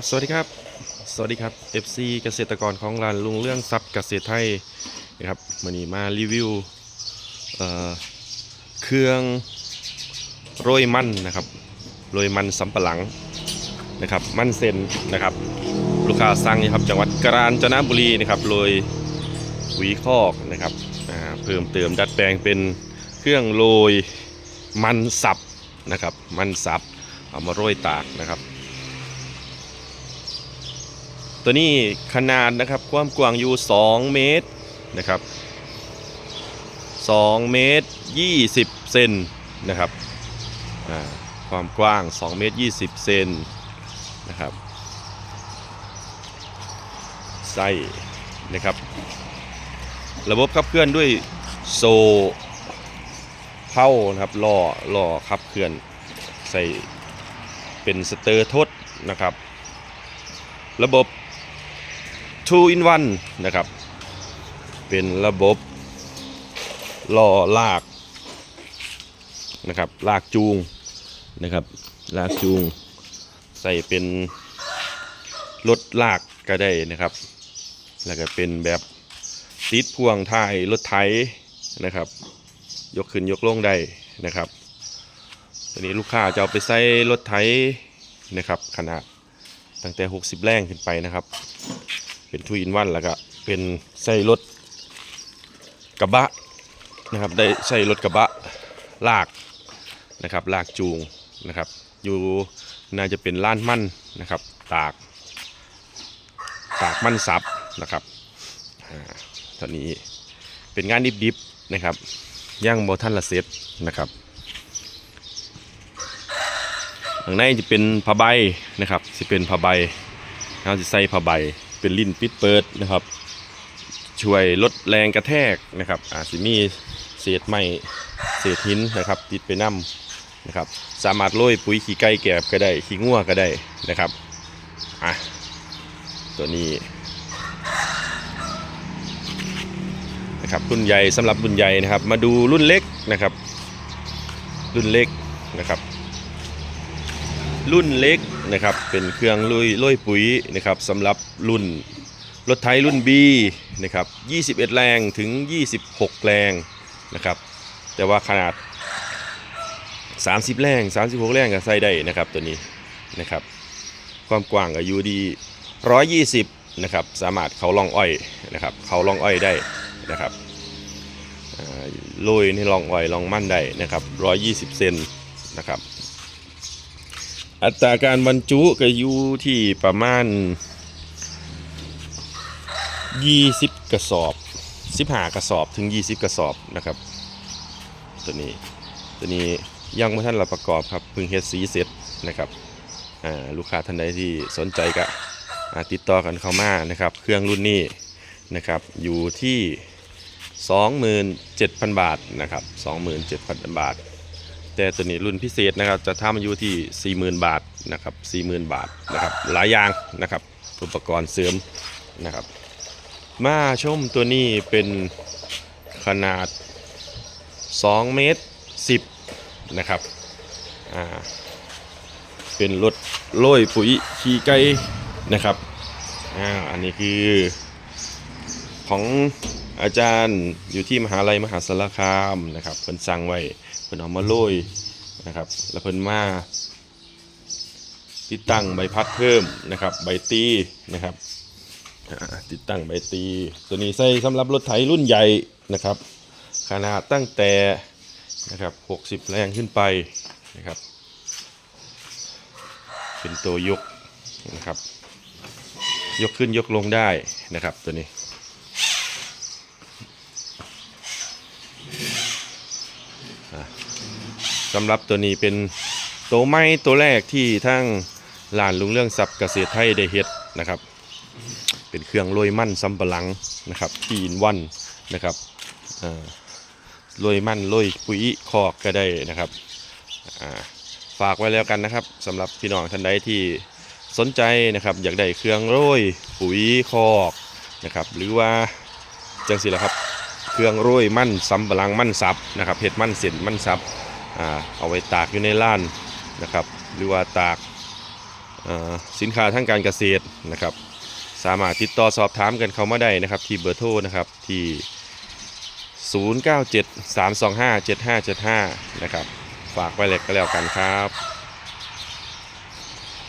ครับสวัสดีครับ สวัสดีครับ FC เกษตรกรของร้านลุงเรื่องทรัพย์เกษตรไทยนะครับวันนี้มารีวิวเเครื่องโรยมันนะครับโรยมันสำปะหลังนะครับ มันเซนนะครับ ลูกค้าสั่งนะครับจังหวัดกาญจนบุรีนะครับโรยหวีคอกนะครับเพิ่มเติมดัดแปลงเป็นเครื่องโรยมันสับนะครับ มันสับเอามาโรยตากนะครับ ตัวนี้ขนาดนะครับความกว้างอยู่ 2 เมตรนะครับ2เมตร20เซนนะครับความกว้าง 2 เมตร 20 เซนนะครับไส้นะครับ ระบบขับเคลื่อนด้วยโซเผานะครับล้อล้อขับเคลื่อนใส่เป็นสเตอร์ทดนะครับ ระบบ 2 in 1 นะครับ เป็นระบบล้อลากนะครับลากจูงนะครับลากจูง ใส่เป็นรถลากก็ได้นะครับ แล้วก็เป็นแบบติดพ่วงท้ายรถไถนะครับ ยกขึ้นยกลงได้นะครับตัวนี้ลูกค้าจะเอาไปใส่รถไถนะครับ ขนาดตั้งแต่ 60 แรงขึ้นไปนะครับ เป็นทูอินวันแล้วก็เป็นใส่รถกระบะนะครับได้ใส่รถกระบะลากนะครับลากจูงนะครับอยู่น่าจะเป็นล้านมั่นนะครับตากตากมั่นซับนะครับอ่าตอนนี้เป็นงานดิบๆนะครับย่างโบท่านละเซตนะครับข้างในจะเป็นผ้าใบนะครับจะเป็นผ้าใบเราจะใส่ผ้าใบ เป็นลิ้นปิดเปิดนะครับ ช่วยลดแรงกระแทกนะครับอาจจะมีเศษไม้เศษหินนะครับ ติดไปน้ำนะครับ สามารถโรยปุ๋ยขี้ไก่แกบก็ได้ขี้งัวก็ได้นะครับอะตัวนี้นะครับรุ่นใหญ่สำหรับรุ่นใหญ่นะครับ มาดูรุ่นเล็กนะครับ รุ่นเล็กนะครับ รุ่นเล็กนะครับ เป็นเครื่องลุยลุยปุ๋ยนะครับสำหรับรุ่นรถไถรุ่น B นะครับ 21 แรงถึง 26 แรงนะครับ แต่ว่าขนาด 30 แรง 36 แรงก็ใส่ได้นะครับตัวนี้นะครับ ความกว้างอายุดี 120 นะครับ สามารถเขาลองอ้อยนะครับ เขาลองอ้อยได้นะครับโรยในลองอ้อยลองมั่นได้นะครับ 120 เซนนะครับ อัตราการบรรจุก็อยู่ที่ประมาณ 20 กระสอบ 15 กระสอบถึง 20 กระสอบนะครับ ตัวนี้ตัวนี้ยังไม่ทันเราประกอบครับพิ่งเฮ็ดสีเสร็จนะครับลูกค้าท่านใดที่สนใจก็ติดต่อกันเข้ามานะครับ เครื่องรุ่นนี้นะครับอยู่ที่ 27,000 บาทนะครับ 27,000 บาท แต่ตัวนี้รุ่นพิเศษนะครับ จะทำอยู่ที่ 40,000 บาทนะครับ40,000 บาทนะครับหลายอย่างนะครับ อุปกรณ์เสริมนะครับ มาชมตัวนี้เป็นขนาด 2 เมตร 10 นะครับอ่าเป็นรถโรยปุ๋ยขี้ไก่นะครับอ่าอันนี้คือของอาจารย์อยู่ที่มหาลัยมหาสารคามนะครับเพิ่นสั่งไว้ เพิ่นเอามาโรยนะครับ แล้วเพิ่นมาติดตั้งใบพัดเพิ่มนะครับ ใบตีนะครับติดตั้งใบตี ตัวนี้ใส่สำหรับรถไถรุ่นใหญ่นะครับ ขนาดตั้งแต่นะครับ 60 แรงขึ้นไปนะครับ เป็นตัวยกนะครับ ยกขึ้นยกลงได้นะครับตัวนี้ อะ สำหรับตัวนี้เป็นตัวไม้ตัวแรกที่ทั้งลานลุงเรื่องทรัพย์เกษตรไทยได้เฮ็ดนะครับ เป็นเครื่องโรยมั่นสำปะหลังนะครับที่อินวันนะครับโรยมั่นโรยปุ๋ยคอกก็ได้นะครับฝากไว้แล้วกันนะครับสำหรับพี่น้องท่านใดที่สนใจนะครับ อยากได้เครื่องโรยปุ๋ยคอกนะครับ หรือว่าจังสิละครับ เครื่องโรยมั่นสำปะหลังมั่นซับนะครับเห็ดมั่นเส้นมั่นซับเอาไว้ตากอยู่ในล้านนะครับหรือว่าตากสินค้าทางการเกษตรนะครับ สามารถติดต่อสอบถามกันเข้ามาได้นะครับ ที่เบอร์โทรนะครับที่ 097 325 7575 นะครับ ฝากไว้เลยก็แล้วกันครับ